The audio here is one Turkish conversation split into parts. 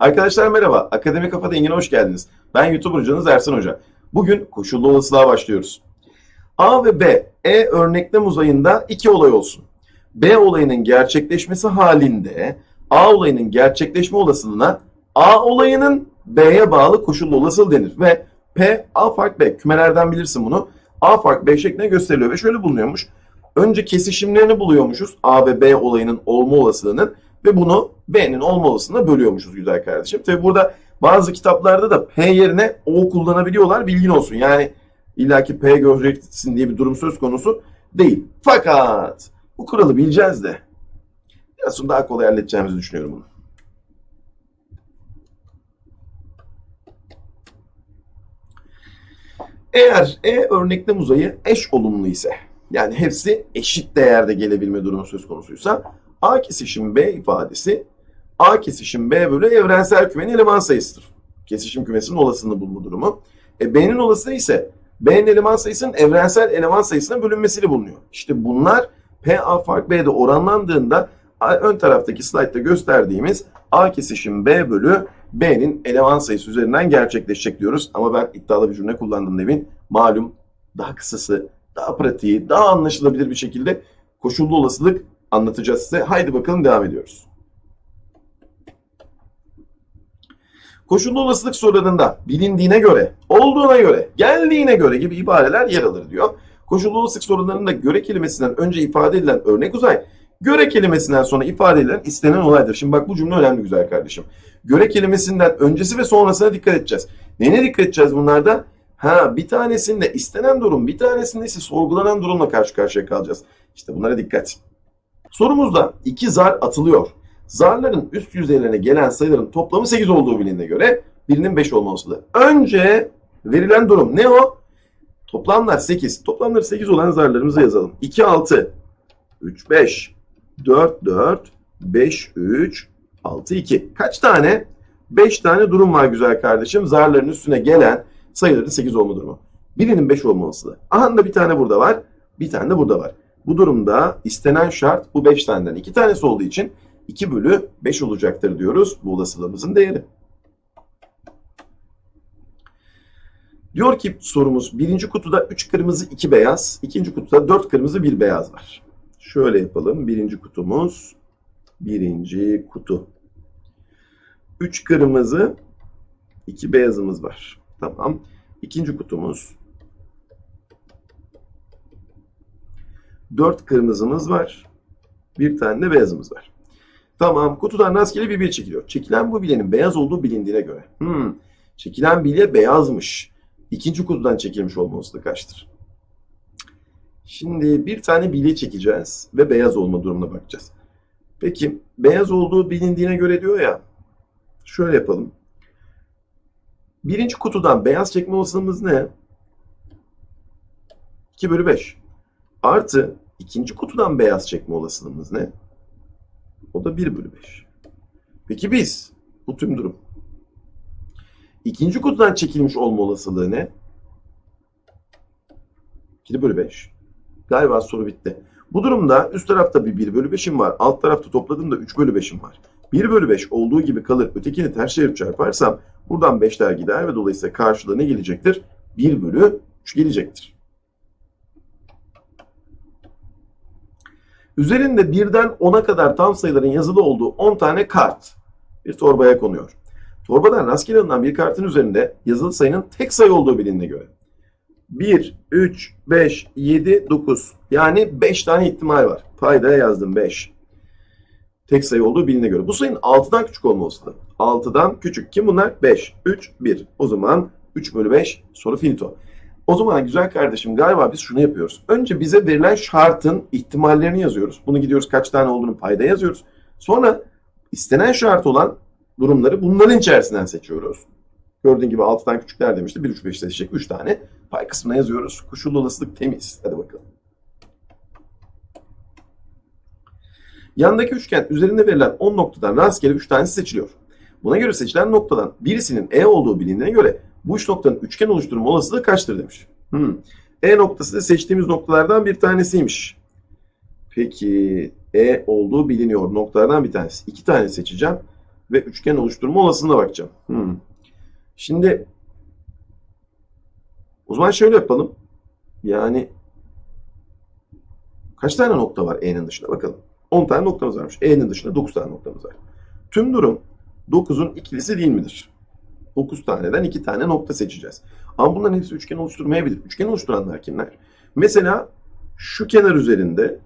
Arkadaşlar merhaba. Akademi Kafa Dengi'ne hoş geldiniz. Ben YouTuber hocanız Ersan Hoca. Bugün koşullu olasılığa başlıyoruz. A ve B, E örneklem uzayında iki olay olsun. B olayının gerçekleşmesi halinde A olayının gerçekleşme olasılığına A olayının B'ye bağlı koşullu olasılığı denir. Ve P, A fark B. Kümelerden bilirsin bunu. A fark B şeklinde gösteriliyor ve şöyle bulunuyormuş. Önce kesişimlerini buluyormuşuz A ve B olayının olma olasılığının ve bunu B'nin olma olasılığına bölüyormuşuz güzel kardeşim. Tabi burada bazı kitaplarda da P yerine O kullanabiliyorlar bilgin olsun. Yani illaki P göreceksin diye bir durum söz konusu değil. Fakat bu kuralı bileceğiz de biraz sonra daha kolay halledeceğimizi düşünüyorum bunu. Eğer E örneklem uzayı eş olumlu ise yani hepsi eşit değerde gelebilme durumu söz konusuysa A kesişim B ifadesi A kesişim B bölü evrensel kümenin eleman sayısıdır. Kesişim kümesinin olasılığını bulma durumu. E, B'nin olasılığı ise B'nin eleman sayısının evrensel eleman sayısına bölünmesiyle bulunuyor. İşte bunlar P A fark B'de oranlandığında ön taraftaki slaytta gösterdiğimiz A kesişim B bölü B'nin eleman sayısı üzerinden gerçekleşecek diyoruz. Ama ben iddialı bir cümle kullandım demin. Malum daha kısası, daha pratiği, daha anlaşılabilir bir şekilde koşullu olasılık anlatacağız size. Haydi bakalım devam ediyoruz. Koşullu olasılık sorularında bilindiğine göre, olduğuna göre, geldiğine göre gibi ibareler yer alır diyor. Koşullu olasılık sorularında göre kelimesinden önce ifade edilen örnek uzay, göre kelimesinden sonra ifade edilen istenen olaydır. Şimdi bak bu cümle önemli güzel kardeşim. Göre kelimesinden öncesi ve sonrasına dikkat edeceğiz. Neye dikkat edeceğiz bunlarda? Ha bir tanesinde istenen durum, bir tanesinde ise sorgulanan durumla karşı karşıya kalacağız. İşte bunlara dikkat. Sorumuzda iki zar atılıyor. Zarların üst yüzeylerine gelen sayıların toplamı 8 olduğu bilindiğine göre birinin 5 olması. Önce verilen durum ne o? Toplamlar 8. Toplamları 8 olan zarlarımızı yazalım. 2, 6, 3, 5, 4, 4, 5, 3, 6, 2. Kaç tane? 5 tane durum var güzel kardeşim. Zarların üstüne gelen sayıların 8 olma durumu. Birinin 5 olma olasılığı. Aha da bir tane burada var. Bir tane de burada var. Bu durumda istenen şart bu 5 taneden 2 tanesi olduğu için 2 bölü 5 olacaktır diyoruz bu olasılığımızın değeri. Diyor ki sorumuz birinci kutuda 3 kırmızı 2 beyaz, ikinci kutuda 4 kırmızı 1 beyaz var. Şöyle yapalım. Birinci kutumuz birinci kutu. 3 kırmızı 2 beyazımız var. Tamam. İkinci kutumuz 4 kırmızımız var. Bir tane de beyazımız var. Tamam kutudan rastgele bir bir çekiliyor. Çekilen bu bilenin beyaz olduğu bilindiğine göre. Hmm, çekilen bilye beyazmış. İkinci kutudan çekilmiş olma olasılığı kaçtır? Şimdi bir tane bilye çekeceğiz ve beyaz olma durumuna bakacağız. Peki beyaz olduğu bilindiğine göre diyor ya. Şöyle yapalım. Birinci kutudan beyaz çekme olasılığımız ne? 2 bölü 5. Artı ikinci kutudan beyaz çekme olasılığımız ne? O da 1 bölü 5. Peki biz bu tüm durum. İkinci kutudan çekilmiş olma olasılığı ne? 2 bölü 5. Galiba soru bitti. Bu durumda üst tarafta bir 1 bölü 5'im var. Alt tarafta topladığımda 3 bölü 5'im var. 1 bölü 5 olduğu gibi kalır. Ötekini ters çevirip çarparsam buradan 5'ler gider ve dolayısıyla karşılığı ne gelecektir? 1 bölü 3 gelecektir. Üzerinde birden 10'a kadar tam sayıların yazılı olduğu 10 tane kart bir torbaya konuyor. Torbadan rastgele alınan bir kartın üzerinde yazılı sayının tek sayı olduğu bilinine göre. 1, 3, 5, 7, 9. Yani 5 tane ihtimal var. Paydaya yazdım 5. Tek sayı olduğu bilinine göre. Bu sayının 6'dan küçük olma olasılığı. 6'dan küçük. Kim bunlar? 5, 3, 1. O zaman 3 bölü 5 soru finito. O zaman güzel kardeşim galiba biz şunu yapıyoruz. Önce bize verilen şartın ihtimallerini yazıyoruz. Bunu gidiyoruz kaç tane olduğunu payda yazıyoruz. Sonra istenen şart olan durumları bunların içerisinden seçiyoruz. Gördüğün gibi 6'dan küçükler demişti. 1, 3, 5 seçecek 3 tane. Pay kısmına yazıyoruz. Koşullu olasılık temiz. Hadi bakalım. Yandaki üçgen üzerinde verilen 10 noktadan rastgele 3 tanesi seçiliyor. Buna göre seçilen noktadan birisinin E olduğu bilindiğine göre bu üç noktanın üçgen oluşturma olasılığı kaçtır demiş. Hmm. E noktası da seçtiğimiz noktalardan bir tanesiymiş. Peki E olduğu biliniyor noktalardan bir tanesi. İki tane seçeceğim. ve üçgen oluşturma olasılığına bakacağım. Hmm. Şimdi o zaman şöyle yapalım. Yani kaç tane nokta var E'nin dışında bakalım. 10 tane noktamız varmış. E'nin dışında 9 tane noktamız var. Tüm durum 9'un ikilisi değil midir? 9 taneden 2 tane nokta seçeceğiz. Ama bunların hepsi üçgen oluşturmayabilir. Üçgen oluşturanlar kimler? Mesela şu kenar üzerinde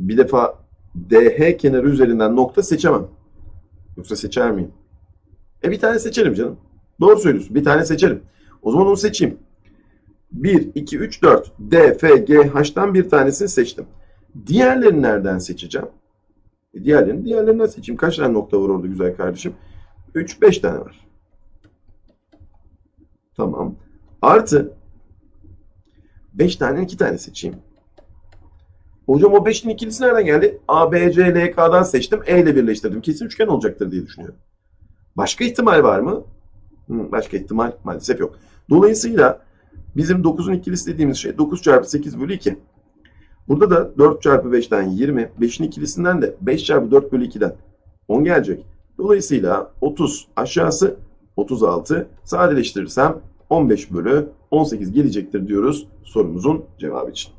bir defa DH kenarı üzerinden nokta seçemem. Yoksa seçer miyim? E bir tane seçerim canım. Doğru söylüyorsun. Bir tane seçerim. O zaman onu seçeyim. 1, 2, 3, 4. D, F, G, H'tan bir tanesini seçtim. Diğerlerini nereden seçeceğim? E diğerlerini diğerlerinden seçeyim. Kaç tane nokta var orada güzel kardeşim? 3, 5 tane var. Tamam. Artı 5 tane 2 tane seçeyim. Hocam o 5'in ikilisi nereden geldi? A, B, C, L, K'dan seçtim. E ile birleştirdim. Kesin üçgen olacaktır diye düşünüyorum. Başka ihtimal var mı? Hı, başka ihtimal maalesef yok. Dolayısıyla bizim 9'un ikilisi dediğimiz şey 9 çarpı 8 bölü 2. Burada da 4 çarpı 5'ten 20. 5'in ikilisinden de 5 çarpı 4 bölü 2'den 10 gelecek. Dolayısıyla 30 aşağısı 36 sadeleştirirsem 15 bölü 18 gelecektir diyoruz sorumuzun cevabı için.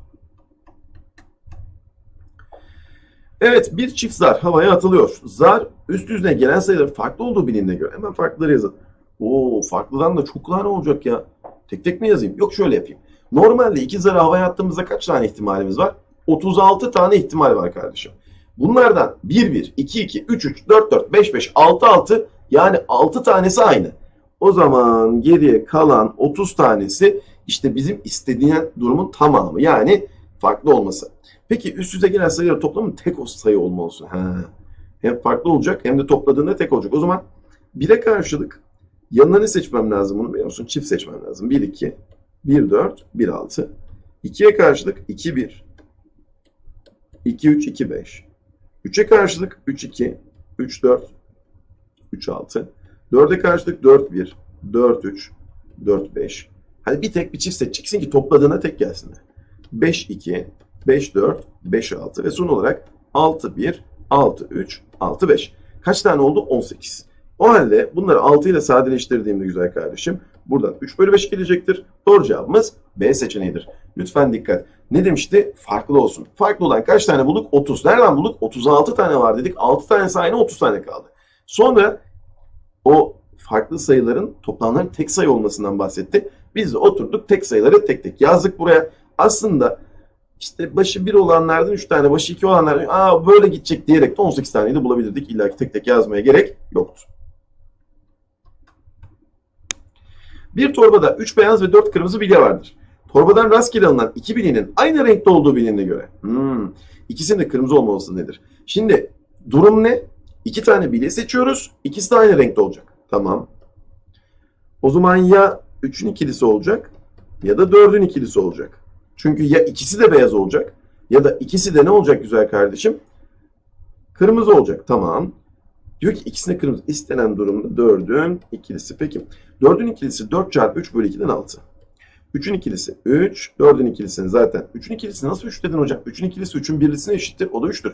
Evet bir çift zar havaya atılıyor. Zar üst yüzüne gelen sayıların farklı olduğu bilindiğine göre hemen farklıları yazın. Oo farklıdan da çok tane olacak ya. Tek tek mi yazayım? Yok şöyle yapayım. Normalde iki zarı havaya attığımızda kaç tane ihtimalimiz var? 36 tane ihtimal var kardeşim. Bunlardan 1 1, 2 2, 3 3, 4 4, 5 5, 6 6 yani 6 tanesi aynı. O zaman geriye kalan 30 tanesi işte bizim istediğin durumun tamamı. Yani farklı olması. Peki üst üste gelen sayıların toplamı tek o sayı olma olsun. Hem farklı olacak hem de topladığında tek olacak. O zaman 1'e karşılık yanına ne seçmem lazım bunu biliyor musun? Çift seçmem lazım. 1 2, 1 4, 1 6. 2'ye karşılık 2 1, 2 3, 2 5. 3'e karşılık 3 2, 3 4, 3 6. 4'e karşılık 4 1, 4 3, 4 5. Hani bir tek bir çift seçeceksin ki topladığına tek gelsin. 5 2, 5 4, 5 6 ve son olarak 6 1, 6 3, 6 5. Kaç tane oldu? 18. O halde bunları 6 ile sadeleştirdiğimde güzel kardeşim buradan 3 bölü 5 gelecektir. Doğru cevabımız B seçeneğidir. Lütfen dikkat. Ne demişti? Farklı olsun. Farklı olan kaç tane bulduk? 30. Nereden bulduk? 36 tane var dedik. 6 tanesi aynı 30 tane kaldı. Sonra o farklı sayıların toplamların tek sayı olmasından bahsetti. Biz de oturduk tek sayıları tek tek yazdık buraya. Aslında işte başı 1 olanlardan 3 tane, başı 2 olanlardan aa böyle gidecek diyerek de 18 taneyi de bulabilirdik. İlla ki tek tek yazmaya gerek yoktu. Bir torbada 3 beyaz ve 4 kırmızı bilye vardır. Torbadan rastgele alınan iki bilyenin aynı renkte olduğu bilindiğine göre. Hmm, ikisinin de kırmızı olması nedir? Şimdi durum ne? İki tane bilye seçiyoruz. İkisi de aynı renkte olacak. Tamam. O zaman ya 3'ün ikilisi olacak ya da 4'ün ikilisi olacak. Çünkü ya ikisi de beyaz olacak ya da ikisi de ne olacak güzel kardeşim? Kırmızı olacak. Tamam. Diyor ki ikisine kırmızı. İstenen durumda 4'ün ikilisi. Peki 4'ün ikilisi 4 çarpı 3 bölü 2'den 6. 3'ün ikilisi 3. 4'ün ikilisini zaten. 3'ün ikilisi nasıl 3 dedin hocam? 3'ün ikilisi 3'ün birlisine eşittir. O da 3'tür.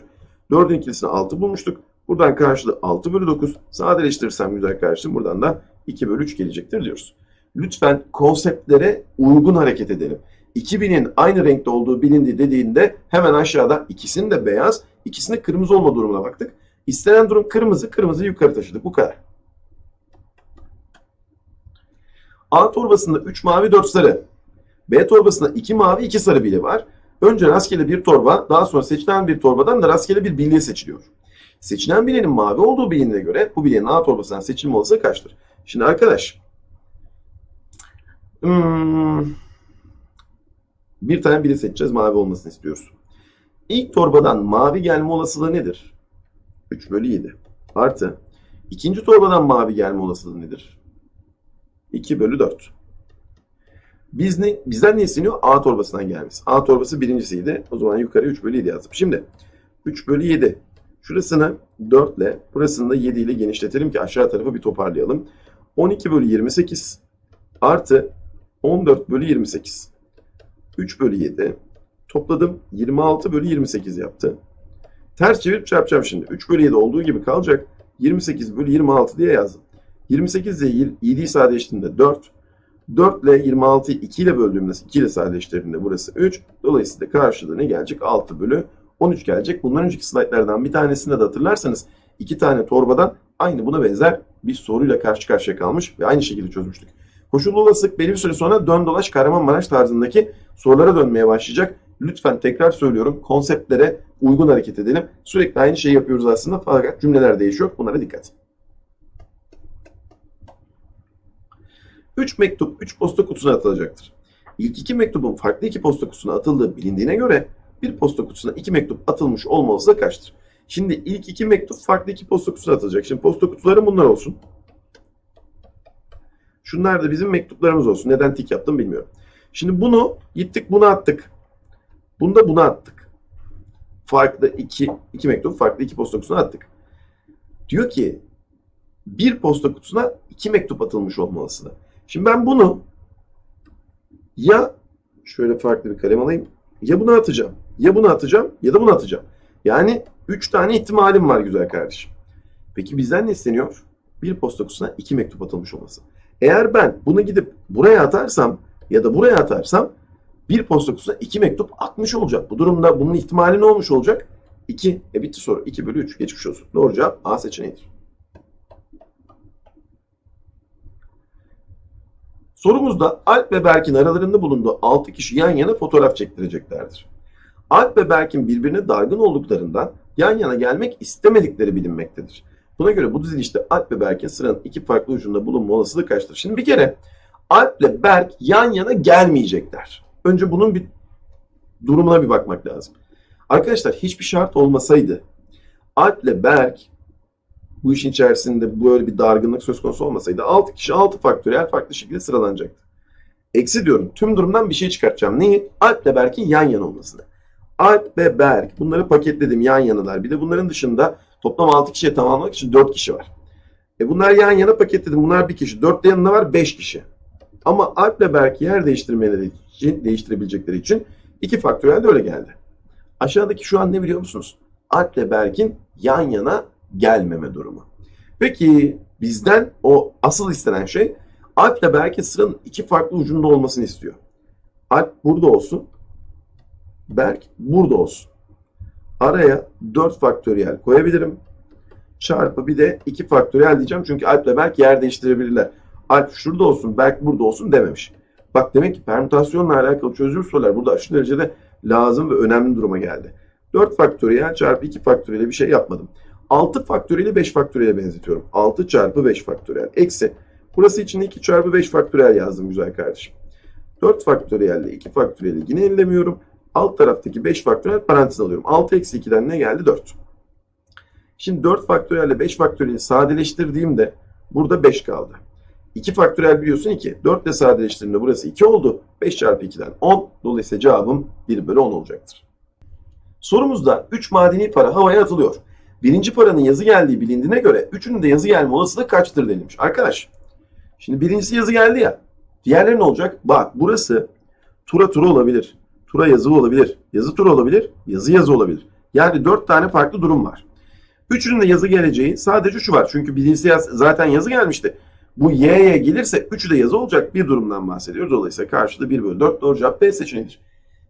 4'ün ikilisini 6 bulmuştuk. Buradan karşılığı 6 bölü 9. Sadeleştirirsem güzel kardeşim buradan da 2 bölü 3 gelecektir diyoruz. Lütfen konseptlere uygun hareket edelim. 2000'in aynı renkte olduğu bilindiği dediğinde hemen aşağıda ikisinin de beyaz, ikisinin de kırmızı olma durumuna baktık. İstenen durum kırmızı, kırmızıyı yukarı taşıdık. Bu kadar. A torbasında 3 mavi 4 sarı. B torbasında 2 mavi 2 sarı bilye var. Önce rastgele bir torba, daha sonra seçilen bir torbadan da rastgele bir bilye seçiliyor. Seçilen bilyenin mavi olduğu bilindiğine göre bu bilyenin A torbasından seçilme olasılığı kaçtır? Şimdi arkadaş, hmm, bir tane bilye seçeceğiz, mavi olmasını istiyoruz. İlk torbadan mavi gelme olasılığı nedir? 3 bölü 7. Artı ikinci torbadan mavi gelme olasılığı nedir? 2 bölü 4. Biz ne, bizden ne isteniyor? A torbasından gelmesi. A torbası birincisiydi. O zaman yukarı 3 bölü 7 yazdım. Şimdi 3 bölü 7. Şurasını 4 ile burasını da 7 ile genişletelim ki aşağı tarafı bir toparlayalım. 12 bölü 28 artı 14 bölü 28. 3 bölü 7 topladım 26 bölü 28 yaptı. Ters çevirip çarpacağım şimdi. 3 bölü 7 olduğu gibi kalacak. 28 bölü 26 diye yazdım. 28 ile 7'yi sadeleştirdiğimde 4. 4 ile 26'yı 2 ile böldüğümde 2 ile sadeleştirdiğimde burası 3. Dolayısıyla karşılığı ne gelecek? 6 bölü 13 gelecek. Bundan önceki slaytlardan bir tanesinde de hatırlarsanız iki tane torbadan aynı buna benzer bir soruyla karşı karşıya kalmış ve aynı şekilde çözmüştük. Koşullu olasılık belli bir süre sonra dön dolaş Kahramanmaraş tarzındaki sorulara dönmeye başlayacak. Lütfen tekrar söylüyorum konseptlere uygun hareket edelim. Sürekli aynı şeyi yapıyoruz aslında fakat cümleler değişiyor. Bunlara dikkat. 3 mektup 3 posta kutusuna atılacaktır. İlk iki mektubun farklı iki posta kutusuna atıldığı bilindiğine göre bir posta kutusuna iki mektup atılmış olma olasılığı kaçtır? Şimdi ilk iki mektup farklı iki posta kutusuna atılacak. Şimdi posta kutuları bunlar olsun. Şunlar da bizim mektuplarımız olsun. Neden tik yaptım bilmiyorum. Şimdi bunu gittik buna attık. Bunu da buna attık. Farklı iki, iki mektup farklı iki posta kutusuna attık. Diyor ki bir posta kutusuna iki mektup atılmış olmalısını. Şimdi ben bunu ya şöyle farklı bir kalem alayım. Ya bunu atacağım. Ya bunu atacağım ya da bunu atacağım. Yani 3 tane ihtimalim var güzel kardeşim. Peki bizden ne isteniyor? Bir posta kutusuna iki mektup atılmış olması. Eğer ben bunu gidip buraya atarsam ya da buraya atarsam bir posta kutusuna iki mektup atmış olacak. Bu durumda bunun ihtimali ne olmuş olacak? 2. E bitti soru. 2 bölü 3. Geçmiş olsun. Doğru cevap A seçeneğidir. Sorumuzda Alp ve Berk'in aralarında bulunduğu 6 kişi yan yana fotoğraf çektireceklerdir. Alp ve Berk'in birbirine dargın olduklarından yan yana gelmek istemedikleri bilinmektedir. Buna göre bu dizilişte Alp ve Berk'in sıranın iki farklı ucunda bulunma olasılığı kaçtır? Şimdi bir kere Alp ile Berk yan yana gelmeyecekler. Önce bunun bir durumuna bir bakmak lazım. Arkadaşlar hiçbir şart olmasaydı Alp ile Berk bu işin içerisinde böyle bir dargınlık söz konusu olmasaydı 6 kişi 6 faktöriyel farklı şekilde sıralanacaktı. Eksi diyorum. Tüm durumdan bir şey çıkartacağım. Neyi? Alp ile Berk'in yan yana olmasını. Alp ve Berk bunları paketledim yan yanalar. Bir de bunların dışında toplam 6 kişiye tamamlamak için 4 kişi var. E bunlar yan yana paketledim. Bunlar bir kişi. 4 de yanında var 5 kişi. Ama Alp ile Berk yer değiştirmeleri için, değiştirebilecekleri için 2 faktöriyel de öyle geldi. Aşağıdaki şu an ne biliyor musunuz? Alp ile Berk'in yan yana gelmeme durumu. Peki bizden o asıl istenen şey Alp ile Berk'in sıranın iki farklı ucunda olmasını istiyor. Alp burada olsun. Berk burada olsun. Araya 4 faktöriyel koyabilirim. Çarpı bir de 2 faktöriyel diyeceğim. Çünkü Alp ile Berk yer değiştirebilirler. Alp şurada olsun, Berk burada olsun dememiş. Bak demek ki permütasyonla alakalı çözülür sorular burada aşırı derecede lazım ve önemli duruma geldi. 4 faktöriyel çarpı 2 faktöriyel bir şey yapmadım. 6 faktöriyeli 5 faktöriyele benzetiyorum. 6 çarpı 5 faktöriyel. Eksi. Burası için 2 çarpı 5 faktöriyel yazdım güzel kardeşim. 4 faktöriyel ile 2 faktöriyeli yine ellemiyorum. Alt taraftaki 5 faktöriyel parantez alıyorum. 6 eksi 2'den ne geldi? 4. Şimdi 4 faktöriyel ile 5 faktöriyeli sadeleştirdiğimde burada 5 kaldı. 2 faktöriyel biliyorsun 2. 4 ile sadeleştirdiğimde burası 2 oldu. 5 çarpı 2'den 10. Dolayısıyla cevabım 1 bölü 10 olacaktır. Sorumuzda 3 madeni para havaya atılıyor. Birinci paranın yazı geldiği bilindiğine göre üçünün de yazı gelme olasılığı kaçtır denilmiş. Arkadaş şimdi birincisi yazı geldi ya. Diğerleri ne olacak? Bak burası tura tura olabilir. Tura yazı olabilir. Yazı tura olabilir. Yazı yazı olabilir. Yani dört tane farklı durum var. Üçünün de yazı geleceği sadece şu var. Çünkü birincisi yaz, zaten yazı gelmişti. Bu y'ye gelirse üçü de yazı olacak bir durumdan bahsediyoruz. Dolayısıyla karşıda 1 bölü 4 doğru cevap B seçeneğidir.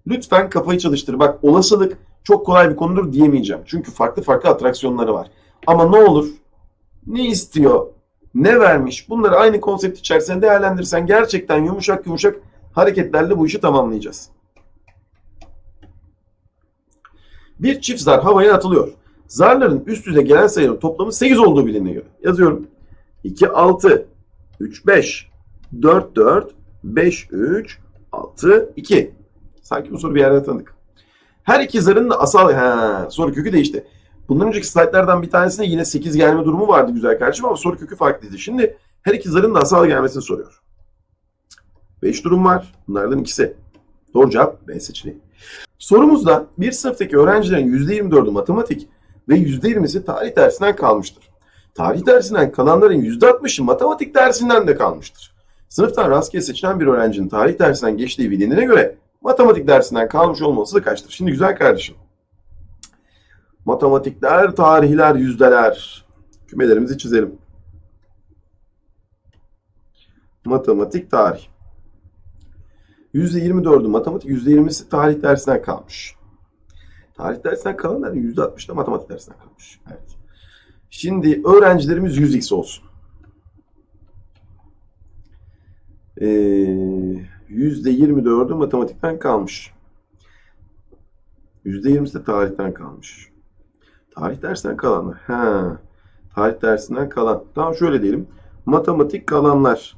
Lütfen kafayı çalıştır. Bak olasılık çok kolay bir konudur diyemeyeceğim. Çünkü farklı farklı atraksiyonları var. Ama ne olur, ne istiyor, ne vermiş bunları aynı konsept içerisinde değerlendirsen gerçekten yumuşak yumuşak hareketlerle bu işi tamamlayacağız. Bir çift zar havaya atılıyor. Zarların üst üste gelen sayının toplamı 8 olduğu bilinine göre. Yazıyorum. 2, 6, 3, 5, 4, 4, 5, 3, 6, 2. Sanki bu soru bir yerden tanıdık. Her iki zarın da asal... Ha, soru kökü değişti. Bundan önceki slaytlardan bir tanesinde yine 8 gelme durumu vardı güzel kardeşim ama soru kökü farklıydı. Şimdi her iki zarın da asal gelmesini soruyor. 5 durum var. Bunlardan ikisi. Doğru cevap B seçeneği. Sorumuzda bir sınıftaki öğrencilerin %24'ü matematik ve %20'si tarih dersinden kalmıştır. Tarih dersinden kalanların %60'ı matematik dersinden de kalmıştır. Sınıftan rastgele seçilen bir öğrencinin tarih dersinden geçtiği bilindiğine göre matematik dersinden kalmış olması da kaçtır? Şimdi güzel kardeşim. Matematikler, tarihler, yüzdeler. Kümelerimizi çizelim. Matematik, tarih. %24'ü matematik, %20'si tarih dersinden kalmış. Tarih dersinden kalanların %60'ı da matematik dersinden kalmış. Evet. Şimdi öğrencilerimiz 100x olsun. Ee, %24'ü matematikten kalmış. %20'si de tarihten kalmış. Tarih dersinden kalanlar. Ha. Tarih dersinden kalan. Tamam şöyle diyelim. Matematik kalanlar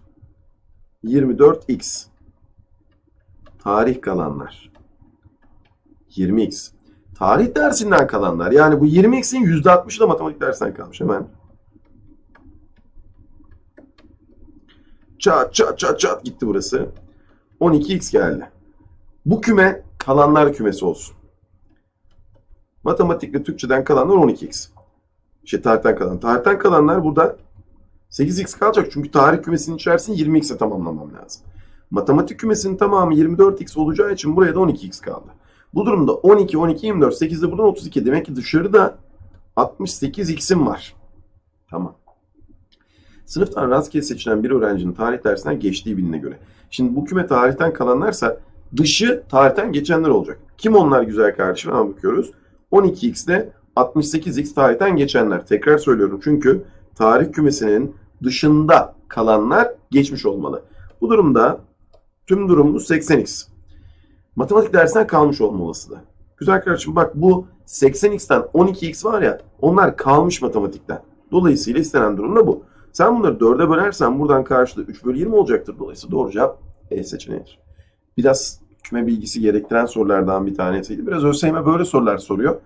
24x. Tarih kalanlar 20x. Tarih dersinden kalanlar. Yani bu 20x'in %60'ı da matematik dersinden kalmış. Hemen. Çat çat çat çat gitti burası. 12x geldi. Bu küme kalanlar kümesi olsun. Matematik ve Türkçeden kalanlar 12x. İşte tarihten kalan. Tarihten kalanlar burada 8x kalacak. Çünkü tarih kümesinin içerisini 20x'e tamamlamam lazım. Matematik kümesinin tamamı 24x olacağı için buraya da 12x kaldı. Bu durumda 12, 12, 24, 8 de buradan 32. Demek ki dışarıda 68x'im var. Tamam. Sınıftan rastgele seçilen bir öğrencinin tarih dersinden geçtiği biline göre. Şimdi bu küme tarihten kalanlarsa dışı tarihten geçenler olacak. Kim onlar güzel kardeşim? Hemen bakıyoruz. 12x ile 68x tarihten geçenler. Tekrar söylüyorum çünkü tarih kümesinin dışında kalanlar geçmiş olmalı. Bu durumda tüm durumumuz 80x. Matematik dersinden kalmış olma olasılığı. Güzel kardeşim bak bu 80x'ten 12x var ya onlar kalmış matematikten. Dolayısıyla istenen durum da bu. Sen bunları 4'e bölersen buradan karşılığı 3 bölü 20 olacaktır. Dolayısıyla doğru cevap E seçeneğidir. Biraz küme bilgisi gerektiren sorulardan bir tanesiydi. Biraz ÖSYM böyle sorular soruyor.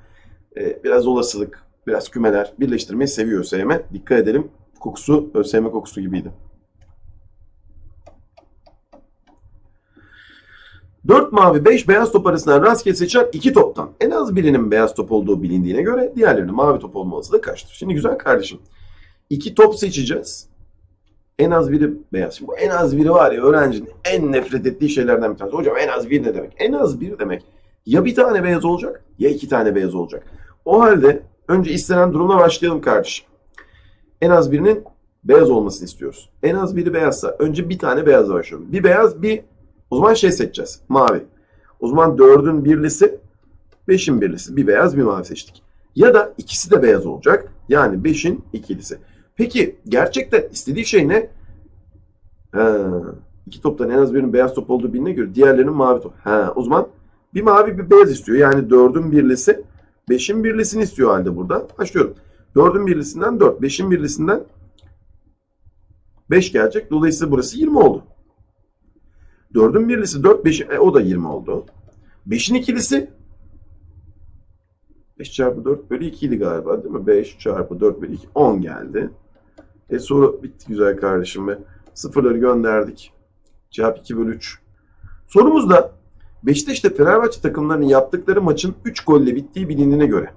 Ee, biraz olasılık, biraz kümeler birleştirmeyi seviyor ÖSYM. Dikkat edelim. Kokusu ÖSYM kokusu gibiydi. 4 mavi 5 beyaz top arasından rastgele seçilen iki toptan en az birinin beyaz top olduğu bilindiğine göre diğerlerinin mavi top olma olasılığı kaçtır? Şimdi güzel kardeşim. iki top seçeceğiz. En az biri beyaz. Şimdi bu en az biri var ya öğrencinin en nefret ettiği şeylerden bir tanesi. Hocam en az bir ne demek? En az bir demek ya bir tane beyaz olacak ya iki tane beyaz olacak. O halde önce istenen durumla başlayalım kardeşim. En az birinin beyaz olmasını istiyoruz. En az biri beyazsa önce bir tane beyazla başlıyorum. Bir beyaz bir o zaman şey seçeceğiz. Mavi. O zaman dördün birlisi, beşin birlisi. Bir beyaz bir mavi seçtik. Ya da ikisi de beyaz olacak. Yani beşin ikilisi. Peki gerçekten istediği şey ne? Ha, iki toptan en az birinin beyaz top olduğu biline göre diğerlerinin mavi top. Ha, o zaman bir mavi bir beyaz istiyor. Yani dördün birlisi, beşin birlisini istiyor halde burada. Başlıyorum. Dördün birlisinden dört, beşin birlisinden beş gelecek. Dolayısıyla burası 20 oldu. 4'ün birlisi 4, 5, e, o da 20 oldu. 5'in ikilisi 5 çarpı 4 bölü 2 idi galiba değil mi? 5 çarpı 4 bölü 2, 10 geldi. E soru bitti güzel kardeşim ve sıfırları gönderdik. Cevap 2 bölü 3. Sorumuzda Beşiktaş'ta Fenerbahçe takımlarının yaptıkları maçın 3 golle bittiği bilindiğine göre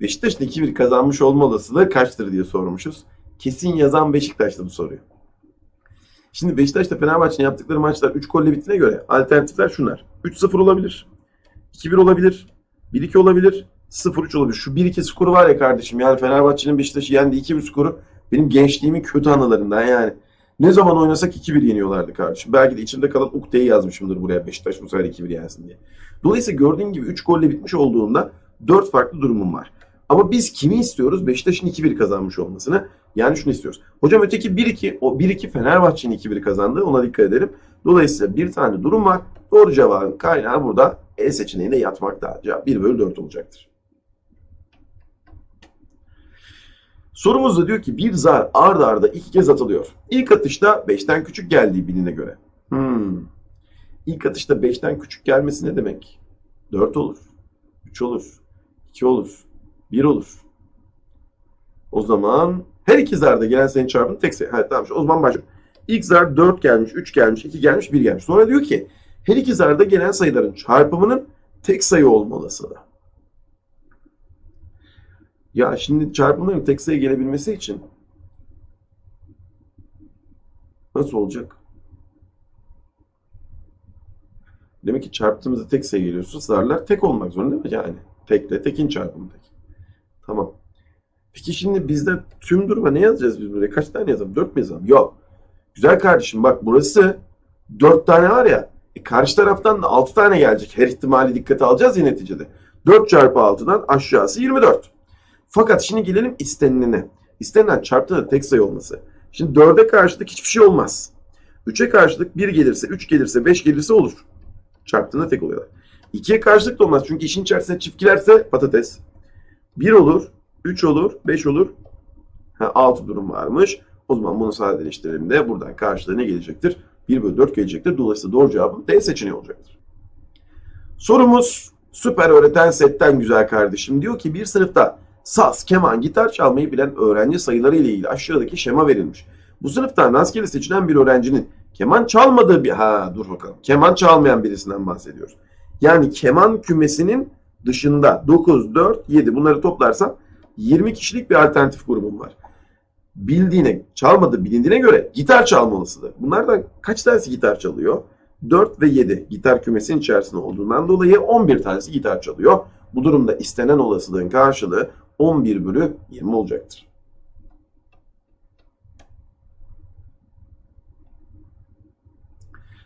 Beşiktaş'ın 2-1 kazanmış olma olasılığı kaçtır diye sormuşuz. Kesin yazan Beşiktaş'ta bu soruyu. Şimdi Beşiktaş'ta Fenerbahçe'nin yaptıkları maçlar 3 golle bittiğine göre alternatifler şunlar. 3-0 olabilir. 2-1 olabilir. 1-2 olabilir. 0-3 olabilir. Şu 1-2 skoru var ya kardeşim. Yani Fenerbahçe'nin Beşiktaş'ı yendi 2-1 skoru. Benim gençliğimin kötü anılarından yani. Ne zaman oynasak 2-1 yeniyorlardı kardeşim. Belki de içimde kalan ukdeyi yazmışımdır buraya Beşiktaş bu sefer 2-1 yensin diye. Dolayısıyla gördüğün gibi 3 golle bitmiş olduğunda 4 farklı durumum var. Ama biz kimi istiyoruz? Beşiktaş'ın 2-1 kazanmış olmasını. Yani şunu istiyoruz. Hocam öteki 1-2, o 1-2 Fenerbahçe'nin 2-1 kazandı. Ona dikkat edelim. Dolayısıyla bir tane durum var. Doğru cevabın kaynağı burada E seçeneğine yatmakta. Cevap 1 bölü 4 olacaktır. Sorumuzda diyor ki bir zar arda arda iki kez atılıyor. İlk atışta 5'ten küçük geldiği biline göre. Hmm. İlk atışta 5'ten küçük gelmesi ne demek? 4 olur. 3 olur. 2 olur. 1 olur. O zaman her iki zarda gelen sayının çarpımı tek sayı. Evet tamam. O zaman başlıyorum. İlk zar 4 gelmiş, 3 gelmiş, 2 gelmiş, 1 gelmiş. Sonra diyor ki her iki zarda gelen sayıların çarpımının tek sayı olmalısı da. Ya şimdi çarpımların tek sayı gelebilmesi için nasıl olacak? Demek ki çarptığımızda tek sayı geliyorsa zarlar tek olmak zorunda değil mi? Yani tekle tekin çarpımı tek. Tamam. Peki şimdi bizde tüm duruma ne yazacağız biz buraya? Kaç tane yazalım? 4 mü yazalım? Yok. Güzel kardeşim bak burası 4 tane var ya. E karşı taraftan da 6 tane gelecek. Her ihtimali dikkate alacağız ya neticede. 4 çarpı 6'dan aşağısı 24. Fakat şimdi gelelim istenilene. İstenilen çarptığında da tek sayı olması. Şimdi 4'e karşılık hiçbir şey olmaz. 3'e karşılık 1 gelirse, 3 gelirse, 5 gelirse olur. Çarptığında tek oluyorlar. 2'ye karşılık da olmaz. Çünkü işin içerisinde çift patates. 1 olur, 3 olur, 5 olur. Ha, 6 durum varmış. O zaman bunu sadeleştirelim de buradan karşılığı ne gelecektir? 1 bölü 4 gelecektir. Dolayısıyla doğru cevabım D seçeneği olacaktır. Sorumuz süper öğreten setten güzel kardeşim. Diyor ki bir sınıfta saz, keman, gitar çalmayı bilen öğrenci sayıları ile ilgili aşağıdaki şema verilmiş. Bu sınıftan rastgele seçilen bir öğrencinin keman çalmadığı bir... Ha dur bakalım. Keman çalmayan birisinden bahsediyoruz. Yani keman kümesinin dışında 9, 4, 7 bunları toplarsam 20 kişilik bir alternatif grubum var. Bildiğine, çalmadığı bilindiğine göre gitar çalma olasılığı. Bunlardan kaç tanesi gitar çalıyor? 4 ve 7 gitar kümesinin içerisinde olduğundan dolayı 11 tanesi gitar çalıyor. Bu durumda istenen olasılığın karşılığı 11 bölü 20 olacaktır.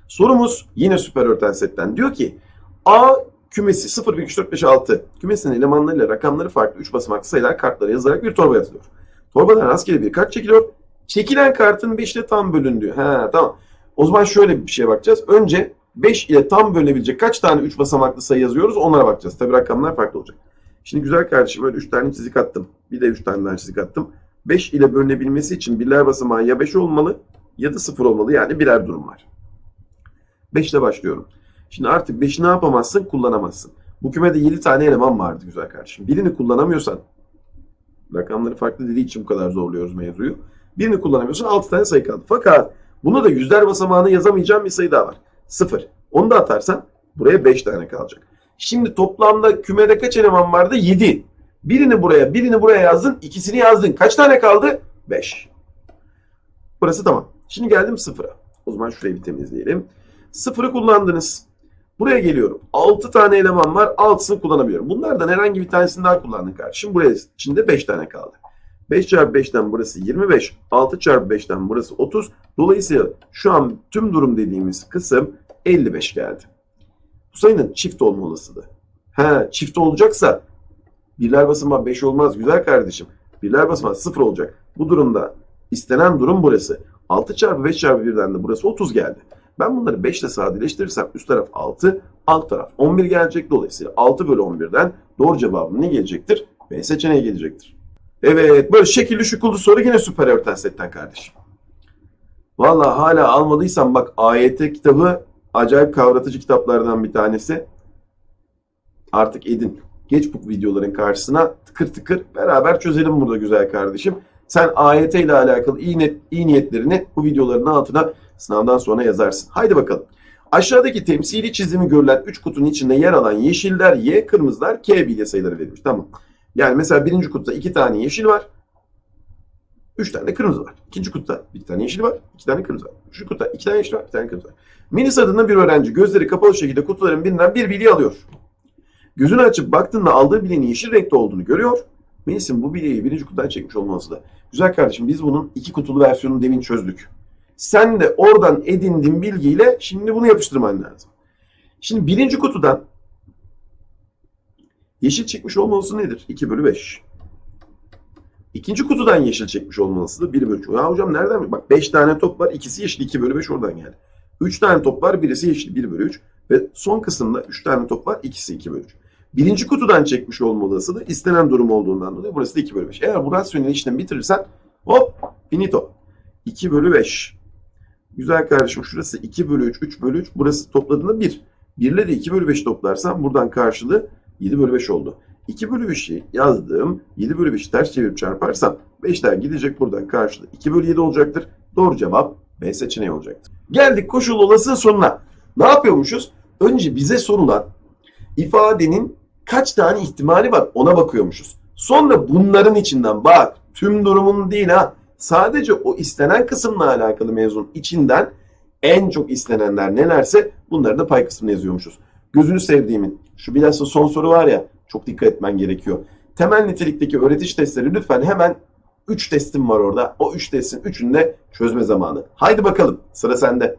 Sorumuz yine süper örten setten. Diyor ki A kümesi 0, 3, 4, 5, 6 kümesinin elemanlarıyla rakamları farklı 3 basamaklı sayılar kartlara yazılarak bir torba atılıyor. Torbadan rastgele bir kart çekiliyor. Çekilen kartın 5 ile tam bölündüğü. Ha tamam. O zaman şöyle bir şeye bakacağız. Önce 5 ile tam bölünebilecek kaç tane 3 basamaklı sayı yazıyoruz onlara bakacağız. Tabi rakamlar farklı olacak. Şimdi güzel kardeşim böyle 3 tane çizik attım. Bir de 3 tane daha çizik attım. 5 ile bölünebilmesi için birler basamağı ya 5 olmalı ya da 0 olmalı. Yani birer durum var. 5 ile başlıyorum. Şimdi artık 5'i ne yapamazsın? Kullanamazsın. Bu kümede 7 tane eleman vardı güzel kardeşim. Birini kullanamıyorsan rakamları farklı dediği için bu kadar zorluyoruz mevzuyu. Birini kullanamıyorsan 6 tane sayı kaldı. Fakat buna da yüzler basamağını yazamayacağım bir sayı daha var. 0. Onu da atarsan buraya 5 tane kalacak. Şimdi toplamda kümede kaç eleman vardı? 7. Birini buraya, birini buraya yazdın, ikisini yazdın. Kaç tane kaldı? 5. Burası tamam. Şimdi geldim sıfıra. O zaman şurayı bir temizleyelim. Sıfırı kullandınız. Buraya geliyorum. 6 tane eleman var. 6'sını kullanabiliyorum. Bunlardan herhangi bir tanesini daha kullandın kardeşim. Buraya içinde 5 tane kaldı. 5 çarpı 5'ten burası 25. 6 çarpı 5'ten burası 30. Dolayısıyla şu an tüm durum dediğimiz kısım 55 geldi. Bu sayının çift olma olasılığı. He, çift olacaksa birler basamağı 5 olmaz güzel kardeşim. Birler basamağı 0 olacak. Bu durumda istenen durum burası. 6 çarpı 5 çarpı 1'den de burası 30 geldi. Ben bunları 5 ile sadeleştirirsem üst taraf 6, alt taraf 11 gelecek. Dolayısıyla 6 bölü 11'den doğru cevabım ne gelecektir? B seçeneği gelecektir. Evet böyle şekilli şukullu soru yine süper örten setten kardeşim. Valla hala almadıysan bak AYT kitabı acayip kavratıcı kitaplardan bir tanesi. Artık edin. Geç bu videoların karşısına tıkır tıkır beraber çözelim burada güzel kardeşim. Sen AYT ile alakalı iyi, net, iyi niyetlerini bu videoların altına sınavdan sonra yazarsın. Haydi bakalım. Aşağıdaki temsili çizimi görülen 3 kutunun içinde yer alan yeşiller Y, kırmızılar K bilye sayıları verilmiş. Tamam. Yani mesela birinci kutuda 2 tane yeşil var. 3 tane de kırmızı var. İkinci kutuda bir tane yeşil var. 2 tane kırmızı var. Üçüncü kutuda 2 tane yeşil var. 1 tane kırmızı var. Minis adında bir öğrenci gözleri kapalı şekilde kutuların birinden bir bilye alıyor. Gözünü açıp baktığında aldığı bilyenin yeşil renkte olduğunu görüyor. Melis'in bu bilyeyi birinci kutudan çekmiş olması da. Güzel kardeşim biz bunun iki kutulu versiyonunu demin çözdük. Sen de oradan edindiğin bilgiyle şimdi bunu yapıştırman lazım. Şimdi birinci kutudan yeşil çekmiş olması nedir? 2 bölü 5. İkinci kutudan yeşil çekmiş olması da 1 bölü 3. Ya hocam nereden? Bak 5 tane top var. ikisi yeşil 2 bölü 5 oradan geldi. 3 tane top var. Birisi yeşil 1 bölü 3. Ve son kısımda 3 tane top var. ikisi 2 bölü 3. Birinci kutudan çekmiş olma olasılığı istenen durum olduğundan dolayı burası da 2 bölü 5. Eğer bu rasyonel işlemi bitirirsen hop finito. 2 bölü 5. Güzel kardeşim şurası 2 bölü 3, 3 bölü 3. Burası topladığında 1. 1 ile de 2 bölü 5 toplarsan buradan karşılığı 7 bölü 5 oldu. 2 bölü 5'i yazdım. 7 bölü 5'i ters çevirip çarparsam 5'ler gidecek buradan karşılığı 2 bölü 7 olacaktır. Doğru cevap B seçeneği olacaktır. Geldik koşul olasılığın sonuna. Ne yapıyormuşuz? Önce bize sorulan ifadenin kaç tane ihtimali var ona bakıyormuşuz. Sonra bunların içinden bak tüm durumun değil ha sadece o istenen kısımla alakalı mezun içinden en çok istenenler nelerse bunları da pay kısmına yazıyormuşuz. Gözünü sevdiğimin şu bilhassa son soru var ya çok dikkat etmen gerekiyor. Temel nitelikteki öğretici testleri lütfen hemen 3 testim var orada. O 3 testin 3'ünü de çözme zamanı. Haydi bakalım sıra sende.